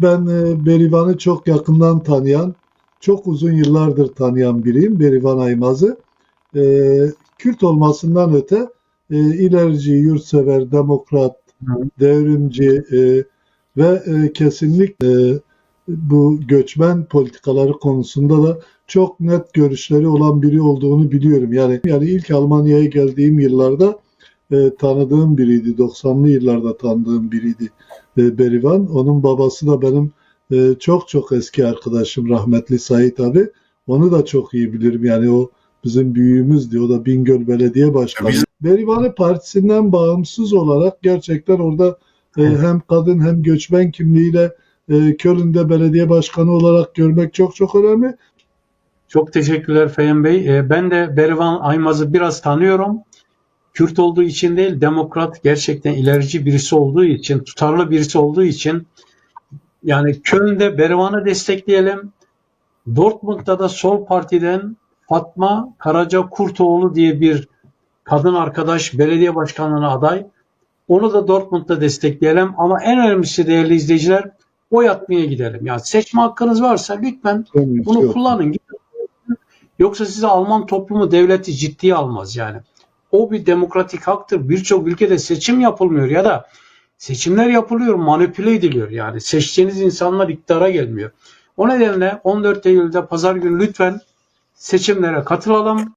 Ben e, Berivan'ı çok yakından tanıyan, çok uzun yıllardır tanıyan biriyim. Berivan Aymaz'ı. E, Kürt olmasından öte e, ilerici, yurtsever, demokrat, devrimci e, ve kesinlikle bu göçmen politikaları konusunda da çok net görüşleri olan biri olduğunu biliyorum. Yani yani ilk Almanya'ya geldiğim yıllarda e, tanıdığım biriydi. 90'lı yıllarda tanıdığım biriydi e, Berivan. Onun babası da benim e, çok çok eski arkadaşım rahmetli Sait abi. Onu da çok iyi bilirim. Yani o bizim büyüğümüzdü. O da Bingöl Belediye Başkanı. Biz- Berivan'ı partisinden bağımsız olarak gerçekten orada e, hem kadın hem göçmen kimliğiyle e, Köln'de belediye başkanı olarak görmek çok çok önemli. Çok teşekkürler Feyyum Bey. Ee, Ben de Berivan Aymaz'ı biraz tanıyorum. Kürt olduğu için değil, demokrat, gerçekten ilerici birisi olduğu için, tutarlı birisi olduğu için yani Köln'de Berivan'ı destekleyelim. Dortmund'da da Sol Parti'den Fatma Karaca Kurtoğlu diye bir kadın arkadaş belediye başkanlığına aday. Onu da Dortmund'da destekleyelim ama en önemlisi değerli izleyiciler oy atmaya gidelim. Yani seçme hakkınız varsa lütfen bunu kullanın. Yoksa size Alman toplumu devleti ciddiye almaz yani. O bir demokratik haktır. Birçok ülkede seçim yapılmıyor ya da seçimler yapılıyor, manipüle ediliyor yani. Seçtiğiniz insanlar iktidara gelmiyor. O nedenle 14 Eylül'de pazar günü lütfen seçimlere katılalım.